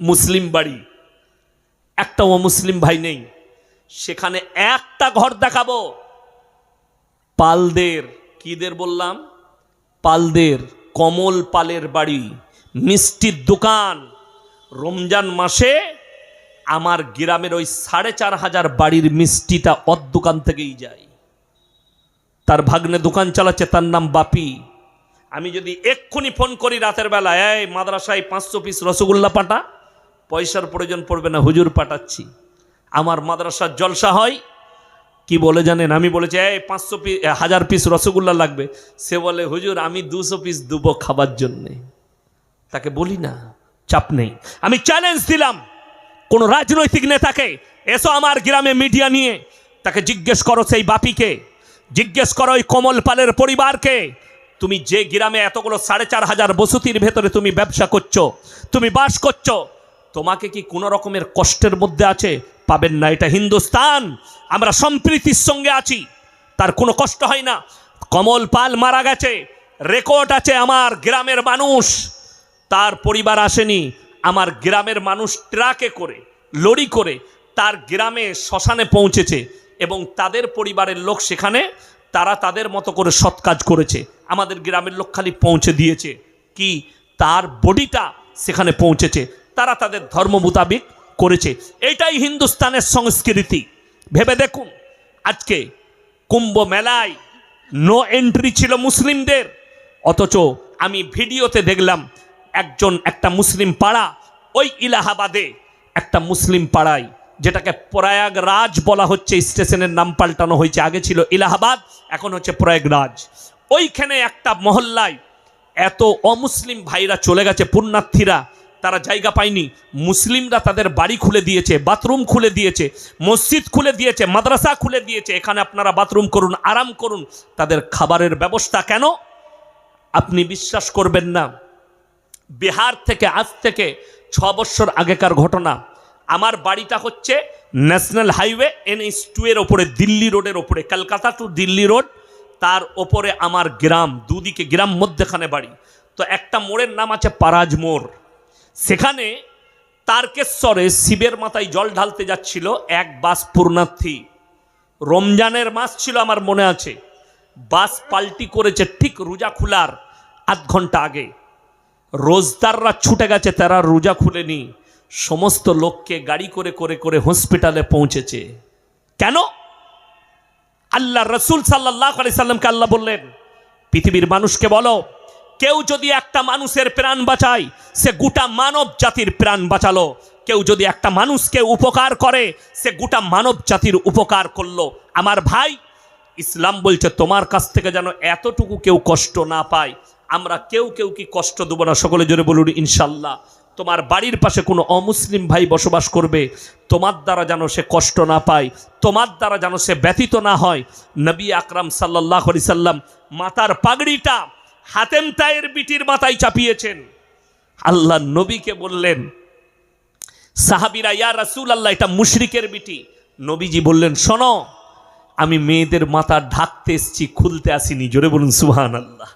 মুসলিম বাড়ি। একটা অমুসলিম ভাই নেই। সেখানে একটা ঘর দেখাবো। পালদের, কিদের বললাম? পালদের কমল পালের বাড়ি, মিষ্টির দোকান। রমজান মাসে আমার গ্রামের ওই সাড়ে চার হাজার বাড়ির মিষ্টিটা অদ দোকান থেকেই যায়। তার ভাগ্নে দোকান চালাচ্ছে, তার নাম বাপি। আমি যদি এক্ষুনি ফোন করি রাতের বেলা এই মাদ্রাসায় পাঁচশো পিস রসগোল্লা পাঠা। পয়সার প্রয়োজন পড়বে না, হুজুর পাঠাচ্ছি। আমার মাদ্রাসার জলসা হয়, কি বলে জানেন? আমি বলেছি, এই, পাঁচশো পিস হাজার পিস রসগোল্লা লাগবে। সে বলে, হুজুর, আমি দুশো পিস দেবো খাবার জন্যে। তাকে বলি না, চাপ নেই। আমি চ্যালেঞ্জ দিলাম, কোন রাজনৈতিক নেতাকে, এসো আমার গ্রামে মিডিয়া নিয়ে। তাকে জিজ্ঞেস করো সেই বাপিকে। জিজ্ঞেস করো ওই কমল পালের পরিবারকে, তুমি যে গ্রামে এতগুলো সাড়ে চার হাজার বসতির ভেতরে তুমি ব্যবসা করছ, তুমি বাস করছ তোমাকে কি কোনো রকমের কষ্টের মধ্যে আছে? পাবেন না, এটা হিন্দুস্তান। আমরা সম্প্রীতির সঙ্গে আছি। তার কোনো কষ্ট হয় না। কমল পাল মারা গেছে। রেকর্ড আছে আমার গ্রামের মানুষ। তার পরিবার আসেনি। আমার গ্রামের মানুষ ট্রাকে করে, লরি করে তার গ্রামে শ্মশানে পৌঁছেছে এবং তাদের পরিবারের লোক সেখানে, তারা তাদের মতো করে সৎ কাজ করেছে। আমাদের গ্রামের লোক খালি পৌঁছে দিয়েছে। কি? তার বডিটা সেখানে পৌঁছেছে। তারা তাদের ধর্ম মোতাবিক করেছে। এটাই হিন্দুস্তানের সংস্কৃতি। ভেবে দেখুন, আজকে কুম্ভ মেলায় নো এন্ট্রি ছিল মুসলিমদের। অথচ আমি ভিডিওতে দেখলাম, একজন একটা মুসলিম পাড়া, ওই ইলাহাবাদে একটা মুসলিম পাড়ায়, যেটাকে প্রয়াগরাজ বলা হচ্ছে, স্টেশনের নাম পাল্টানো হয়েছে, আগে ছিল ইলাহাবাদ এখন হচ্ছে প্রয়াগরাজ। ওইখানে একটা মহল্লায় এত অমুসলিম ভাইরা চলে গেছে, পুণ্যার্থীরা তারা জায়গা পায়নি। মুসলিমরা তাদের বাড়ি খুলে দিয়েছে, বাথরুম খুলে দিয়েছে, মসজিদ খুলে দিয়েছে, মাদ্রাসা খুলে দিয়েছে। এখানে আপনারা বাথরুম করুন, আরাম করুন। তাদের খাবারের ব্যবস্থা কেন? আপনি বিশ্বাস করবেন না। বিহার থেকে, আজ থেকে ছ বছর আগেকার ঘটনা। আমার বাড়িটা হচ্ছে ন্যাশনাল হাইওয়ে, এনএইচ টু এর ওপরে, দিল্লি রোডের ওপরে, কলকাতা টু দিল্লি রোড। তার ওপরে আমার গ্রাম, দুদিকে গ্রাম মধ্যেখানে বাড়ি। তো একটা মোড়ের নাম আছে পারাজ মোড়। সেখানে তারকেশ্বরে শিবের মাথায় জল ঢালতে যাচ্ছিল এক বাস পূর্ণার্থী রমজানের মাস ছিল আমার মনে আছে। বাস পাল্টি করেছে ঠিক রোজা খোলার আধ ঘণ্টা আগে। রোজদাররা ছুটে গেছে, তারা রোজা খুলেনি। সমস্ত লোককে গাড়ি করে করে করে হসপিটালে পৌঁছেছে। কেন? আল্লাহ রসুল সাল্লাহ আলি সাল্লামকে আল্লাহ বললেন, পৃথিবীর মানুষকে বলো কেউ যদি একটা মানুষের প্রাণ বাঁচায়, সে গোটা মানব জাতির প্রাণ বাঁচালো। কেউ যদি একটা মানুষকে উপকার করে, সে গোটা মানব জাতির উপকার করল। আমার ভাই, ইসলাম বলছে, তোমার কাছ থেকে যেন এতটুকু কেউ কষ্ট না পায়, আমরা কেউ কেউ কি কষ্ট দেবো না? সকলে জোরে বলুন, ইনশাল্লাহ। তোমার বাড়ির পাশে কোনো অমুসলিম ভাই বসবাস করবে, তোমার দ্বারা যেন সে কষ্ট না পায়, তোমার দ্বারা যেন সে ব্যতীত না হয়। নবী আকরাম সাল্লাহ সাল্লাম মাতার পাগড়িটা হাতেম তায়ের বিটির মাথায় চাপিয়েছেন। আল্লাহ নবীকে বললেন, সাহাবিরা, ইয়া রাসুল আল্লাহ এটা মুশরিকের বিটি। নবীজি বললেন, শোনো, আমি মেয়েদের মাথা ঢাকতে এসছি, খুলতে আসিনি। জোরে বলুন সুহান আল্লাহ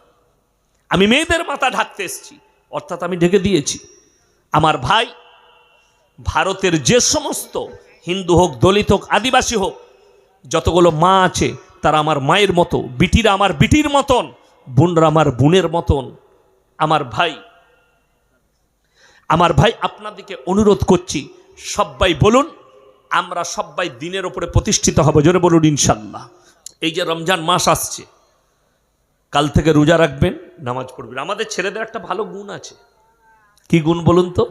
আমি মেয়েদের মাথা ঢাকতে এসছি, অর্থাৎ আমি ঢেকে দিয়েছি। আমার ভাই, ভারতের যে সমস্ত হিন্দু হোক, দলিত হোক, আদিবাসী হোক, যতগুলো মা আছে, তারা আমার মায়ের মতো, বিটিরা আমার বিটির মতন বোনরা আমার বোনের মতন, আমার ভাই। আমার ভাই আপনাদেরকে অনুরোধ করছি সবাই বলুন, আমরা সবাই দিনের ওপরে প্রতিষ্ঠিত হব, জোরে বলুন, ইনশাল্লাহ। এই যে রমজান মাস আসছে, কাল থেকে রোজা রাখবেন, নামাজ পড়বেন। আমাদের ছেলেদের একটা ভালো গুণ আছে। কি গুণ বলুন তো?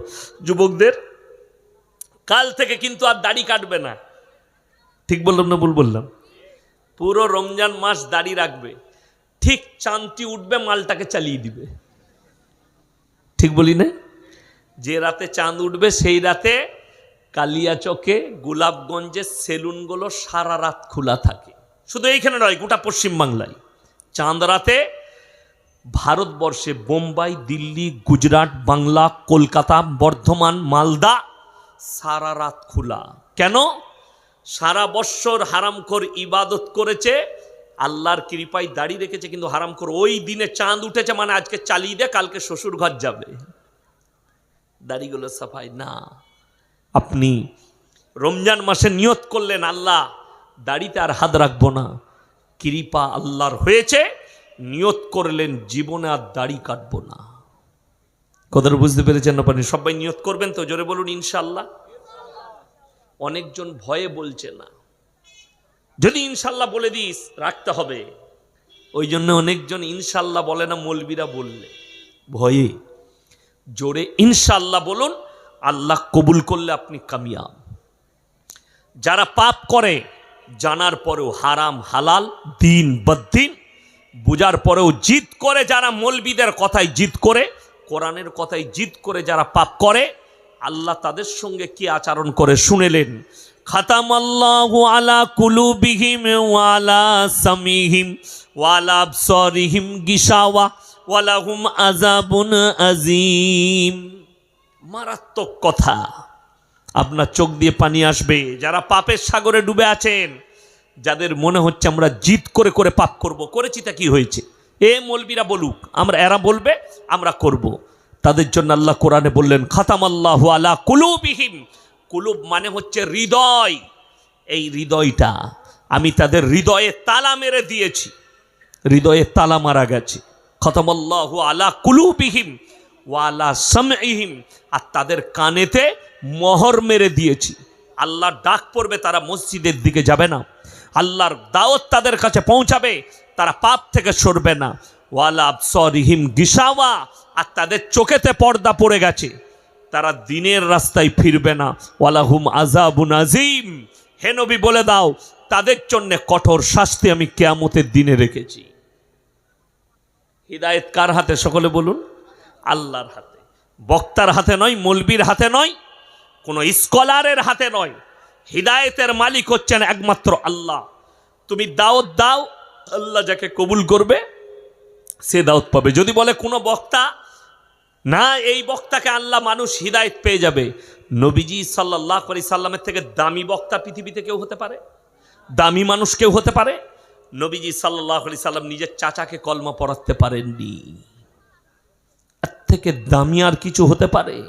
যুবকদের, কাল থেকে কিন্তু আর দাড়ি কাটবে না। ঠিক বললাম না ভুল বললাম? পুরো রমজান মাস দাড়ি রাখবে। ঠিক চাঁদটি উঠবে, মালটাকে চালিয়ে দিবে। ঠিক বলি না যে রাতে চাঁদ উঠবে, সেই রাতে কালিয়াচকে, গোলাপগঞ্জের সেলুনগুলো সারা রাত খোলা থাকে। শুধু এইখানে নয়, গোটা পশ্চিমবাংলায় চাঁদ রাতে ভারতবর্ষে বোম্বাই, দিল্লি, গুজরাট, বাংলা, কলকাতা, বর্ধমান, মালদা সারা রাত খোলা। কেন? সারা বৎসর হারামখোর ইবাদত করেছে আল্লাহর কৃপায় দাঁড়িয়ে রেখেছে কিন্তু হারামখোর ওই দিনে চাঁদ উঠেছে মানে আজকে চালিয়ে দে কালকে শ্বশুর ঘর যাবে। দাড়িগুলো সাফাই না। আপনি রমজান মাসে নিয়ত করলেন আল্লাহ দাড়িতে আর হাত রাখব না। কৃপা আল্লাহর হয়েছে নিয়ত করলেন জীবনে আর দাড়ি কাটবো না। কথাটা বুঝতে পেরেছেন না পারেন সবাই নিয়ত করবেন তো? জোরে বলুন ইনশাল্লাহ অনেকজন ভয়ে বলছে না। যদি ইনশাল্লাহ বলে দিস, রাখতে হবে। ওই জন্য অনেকজন ইনশাল্লাহ বলে না, মলবিরা বললে। ভয়ে, জোরে ইনশাল্লাহ বলুন, আল্লাহ কবুল করলে আপনি কামিয়াব। যারা পাপ করে, জানার পরেও হারাম, হালাল, দিন বদ্দিন বুঝার পরেও জিদ করে যারা মলবিদের কথায় জিদ করে, কোরআনের কথায় জিদ করে যারা পাপ করে, আল্লাহ তাদের সঙ্গে কি আচরণ করে শুনেলেন? খাতাম আল্লাহু আলা কুলুবিহিম ওয়ালা সামিহিম ওয়ালা আবসারিহিম গিশাওয়া ওয়ালাহুম আযাবুন আযীম মারাত্মক কথা। আপনার চোখ দিয়ে পানি আসবে। যারা পাপের সাগরে ডুবে আছেন, যাদের মনে হচ্ছে আমরা জিদ করে করে পাপ করব, করেছি তা কি হয়েছে? এ মলবিরা বলুক, আমরা এরা বলবে, আমরা করব। তাদের জন্য আল্লাহ কোরআনে বললেন খাতাম আল্লাহ আলা কুলুবিহিম কুলুব মানে হচ্ছে হৃদয়। এই হৃদয়টা আমি তাদের হৃদয়ে তালা মেরে দিয়েছি। হৃদয়ে তালা মারা গেছে। খতমল্লাহু আলা কুলুবিহিম ওয়ালা সামইহিম আর তাদের কানেতে মহর মেরে দিয়েছি। আল্লাহর ডাক পড়বে, তারা মসজিদের দিকে যাবে না। আল্লাহর দাওয়াত তাদের কাছে পৌঁছাবে, তারা পাপ থেকে সরবে না। ওয়ালা সরিহিম গিসাওয়া, আর তাদের চোখেতে পর্দা পড়ে গেছে। তারা দিনের রাস্তায় ফিরবে না। ওয়ালাহুম আজাবুন আজিম হে নবী, বলে দাও, তাদের জন্য কঠোর শাস্তি আমি কেয়ামতের দিনে রেখেছি। হৃদায়ত কার হাতে, সকলে বলুন? আল্লাহর হাতে। বক্তার হাতে নয়, মলবির হাতে নয়, কোনো স্কলারের হাতে নয়। হৃদায়তের মালিক হচ্ছেন একমাত্র আল্লাহ। তুমি দাওয়াত দাও, আল্লাহ যাকে কবুল করবে, সে দাওয়াত পাবে। যদি বলে কোনো বক্তা না, এই বক্তাকে আল্লাহ মানুষ হৃদায়ত পেয়ে যাবে। নবীজি সাল্লাহ আলি সাল্লামের থেকে দামি বক্তা পৃথিবীতে কেউ হতে পারে? দামি মানুষ কেউ হতে পারে? নবীজি সাল্লাহ আলি সাল্লাম নিজের চাচাকে কলমা পড়াতে পারেননি। এর থেকে দামি আর কিছু হতে পারে?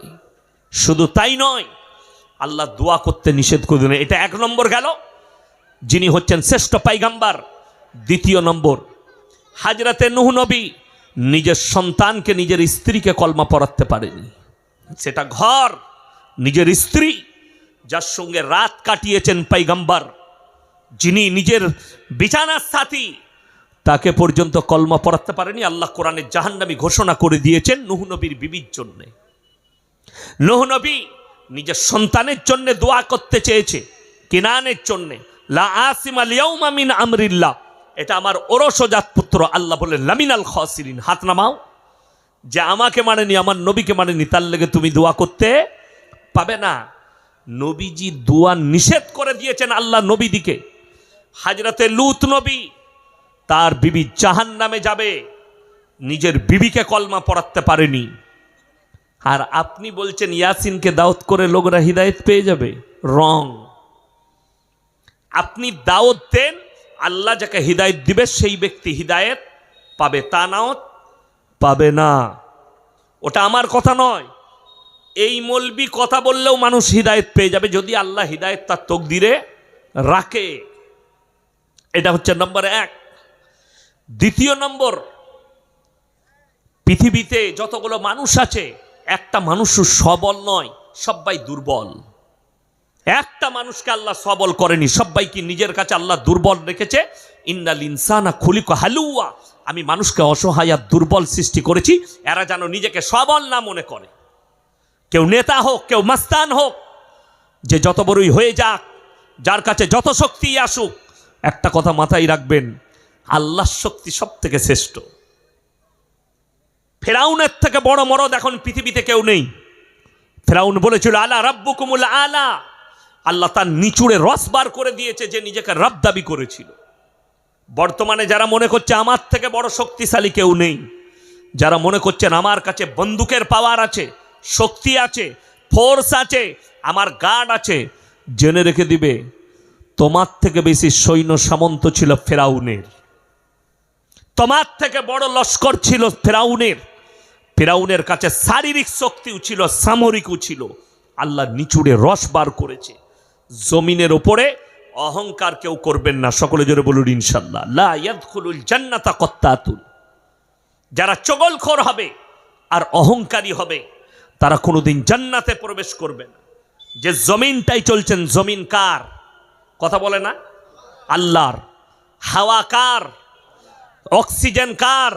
শুধু তাই নয়, আল্লাহ দোয়া করতে নিষেধ করে দিলেন। এটা এক নম্বর গেল। যিনি হচ্ছেন শ্রেষ্ঠ পাইগাম্বার, দ্বিতীয় নম্বর, হাজরাতে নুহ নবী নিজের সন্তানকে নিজের স্ত্রীকে কলমা পড়াতে পারেনি। সেটা ঘর, নিজের স্ত্রী, যার সঙ্গে রাত কাটিয়েছেন পাইগাম্বার, যিনি নিজের বিছানার সাথী, তাকে পর্যন্ত কলমা পড়াতে পারেনি। আল্লাহ কোরআনের জাহান্নামী ঘোষণা করে দিয়েছেন নুহ নবীর বিবির জন্যে। নুহ নবী নিজের সন্তানের জন্য দোয়া করতে চেয়েছে, কিনানের জন্যে। লা আসিম আলিয়াউমা মিন আমরিল্লাহ। এটা আমার ওরসজাত পুত্র, আল্লাহ বলে, লামিনাল খসিরিন, হাত নামাও। যে আমাকে মানেনি, আমার নবীকে মানেনি, তার লেগে তুমি দোয়া করতে পাবে না। নবীজি দোয়া নিষেধ করে দিয়েছেন আল্লাহ নবীদিকে হাজরাতে লুত নবী, তার বিবি জাহান নামে যাবে। নিজের বিবিকে কলমা পড়াতে পারেনি। আর আপনি বলছেন, ইয়াসিনকে দাওয়াত করে লোকরা হৃদায়ত পেয়ে যাবে? রং। আপনি দাওয়াত দেন আল্লাহ যাকে হৃদায়ত দিবে, সেই ব্যক্তি হৃদায়ত পাবে। তা নাও পাবে না। ওটা আমার কথা নয়। এই মলবি কথা বললেও মানুষ হৃদায়ত পেয়ে যাবে যদি আল্লাহ হৃদায়ত তার তকদিরে রাখে। এটা হচ্ছে নম্বর এক। দ্বিতীয় নম্বর, পৃথিবীতে যতগুলো মানুষ আছে, একটা মানুষ সবল নয়, সবাই দুর্বল। একটা মানুষকে আল্লাহ সবল করেনি সবাইকে নিজের কাছে আল্লাহ দুর্বল রেখেছে। ইন্নাল ইনসানা খুলিক হালুয়া। আমি মানুষকে অসহায় আর দুর্বল সৃষ্টি করেছি, এরা যেন নিজেকে সবল না মনে করে। কেউ নেতা হোক, কেউ মাস্তান হোক, যে যত বড়ই হয়ে যাক, যার কাছে যত শক্তি আসুক, একটা কথা মাথায় রাখবেন আল্লাহর শক্তি সব থেকে শ্রেষ্ঠ। ফেরাউনের থেকে বড় মরদ এখন পৃথিবীতে কেউ নেই। ফেরাউন বলেছিল, আলা রাব্বুকুমুল আলা। আল্লাহ তার নিচুড়ে রস বার করে দিয়েছে যে নিজেকে রব দাবি করেছিল। বর্তমানে যারা মনে করছে আমার থেকে বড় শক্তিশালী কেউ নেই, যারা মনে করছেন আমার কাছে বন্দুকের পাওয়ার আছে, শক্তি আছে ফোর্স আছে, আমার গার্ড আছে, জেনে রেখে দিবে, তোমার থেকে বেশি সৈন্য সামন্ত ছিল ফেরাউনের। তোমার থেকে বড় লস্কর ছিল ফেরাউনের। ফেরাউনের কাছে শারীরিক শক্তিও ছিল, সামরিকও ছিল। আল্লাহ নিচুড়ে রস বার করেছে। জমিনের ওপরে অহংকার কেউ করবেন না। সকলে জোরে বলুন ইনশাল্লাহ লা ইয়াদখুলুল জান্নাতা কত্তাতুন। যারা চগলখোর হবে আর অহংকারী হবে, তারা কোনোদিন জান্নাতে প্রবেশ করবে না। যে জমিনটাই চলছেন, জমিন কার? কথা বলে না? আল্লাহর। হাওয়া কার? অক্সিজেন কার?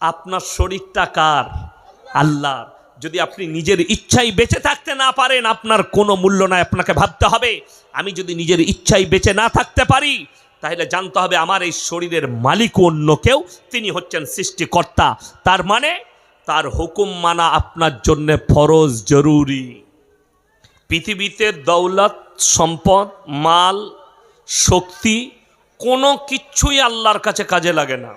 আপনার শরীরটা কার? আল্লাহর। যদি আপনি নিজের ইচ্ছাই বেঁচে থাকতে না পারেন, আপনার কোনো মূল্য নাই, আপনাকে ভাবতে হবে, আমি যদি নিজের ইচ্ছাই বেঁচে না থাকতে পারি, তাহলে জানতে হবে আমার এই শরীরের মালিক অন্য কেউ, তিনি হচ্ছেন সৃষ্টিকর্তা। তার মানে তার হুকুম মানা আপনার জন্য ফরজ, জরুরি। পৃথিবীতে দৌলত, সম্পদ, মাল, শক্তি, কোনো কিছুই আল্লাহর কাছে কাজে লাগে না।